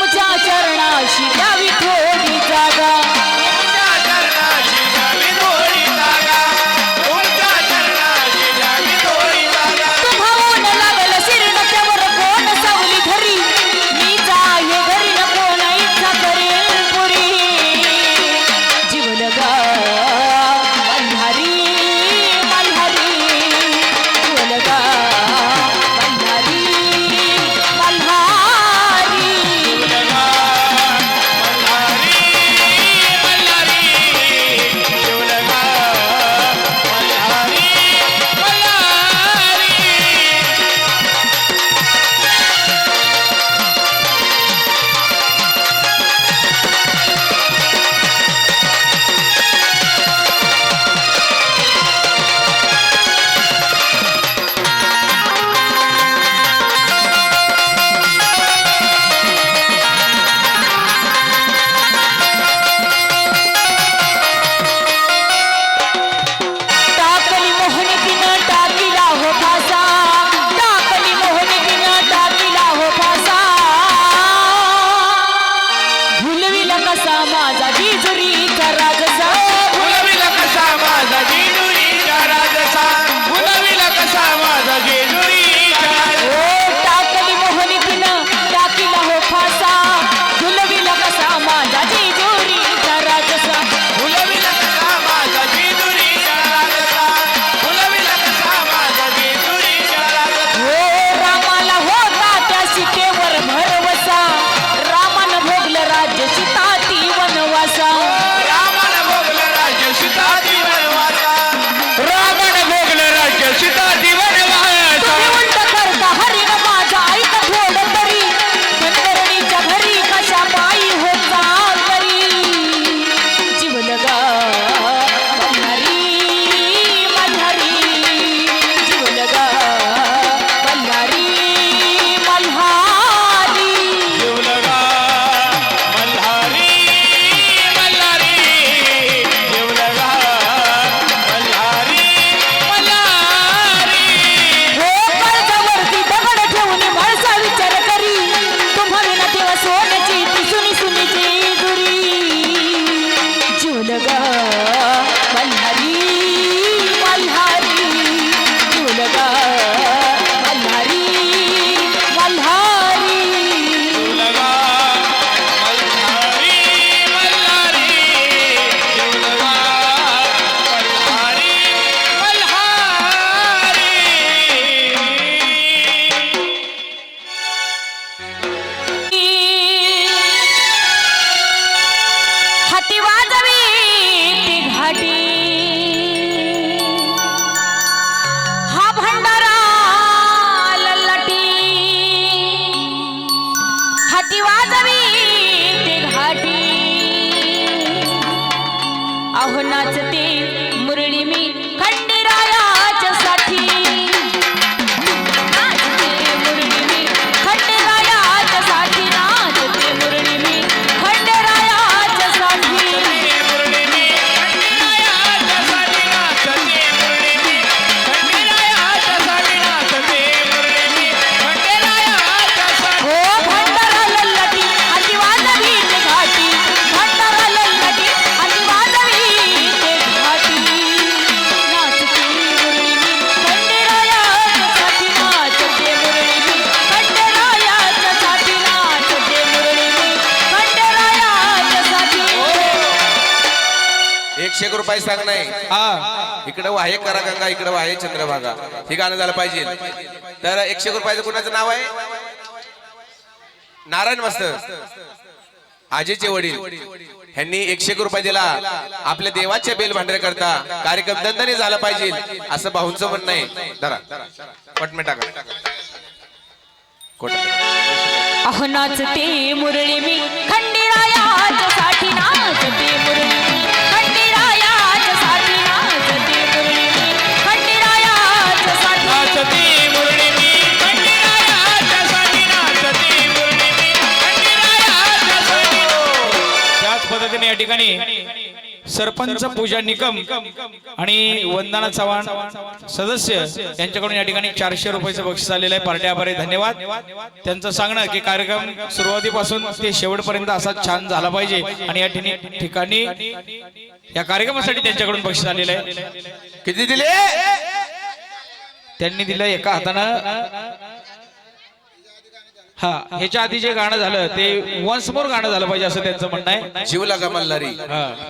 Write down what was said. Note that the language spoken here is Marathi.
तुमच्या चरणाशी द्यावी थोडी जागा वाजवी ते घाटी. अहो नाचते रुपये सांग नाही. हा. इकडे वाहे करा गंगा इकडे वाहे चंद्रभागा. हे गाणं झालं पाहिजे. तर एकशे एक रुपयाचं कुणाचं नाव आहे? नारायण मास्तर आजीचे वडील. ह्यांनी एकशे एक रुपये दिला. आपल्या देवाच्या बेल भांडऱ्या करता. कार्यक्रम दंदनी झाला पाहिजे. असं भाऊंचं म्हणणं आहे. धरा. पटमे टाका कोटमे. अहो नाचते मुरळी मी. या ठिकाणी सरपंच पूजा निकम आणि वंदना चव्हाण सदस्य यांच्याकडून या ठिकाणी चारशे रुपयाचं बक्षीस आलेलं आहे. पार्टी आभारी धन्यवाद. त्यांचं सांगणं की कार्यक्रम सुरुवातीपासून ते शेवटपर्यंत असा छान झाला पाहिजे आणि या ठिकाणी ठिकाणी या कार्यक्रमासाठी त्यांच्याकडून बक्षीस आलेलं आहे. किती दिले? त्यांनी दिलं एका हातानं हा ह्याच्या आधी जे गाणं झालं ते वन्स मोर गाणं झालं पाहिजे असं त्यांचं म्हणणं आहे. जीव लागा मल्हारी हा.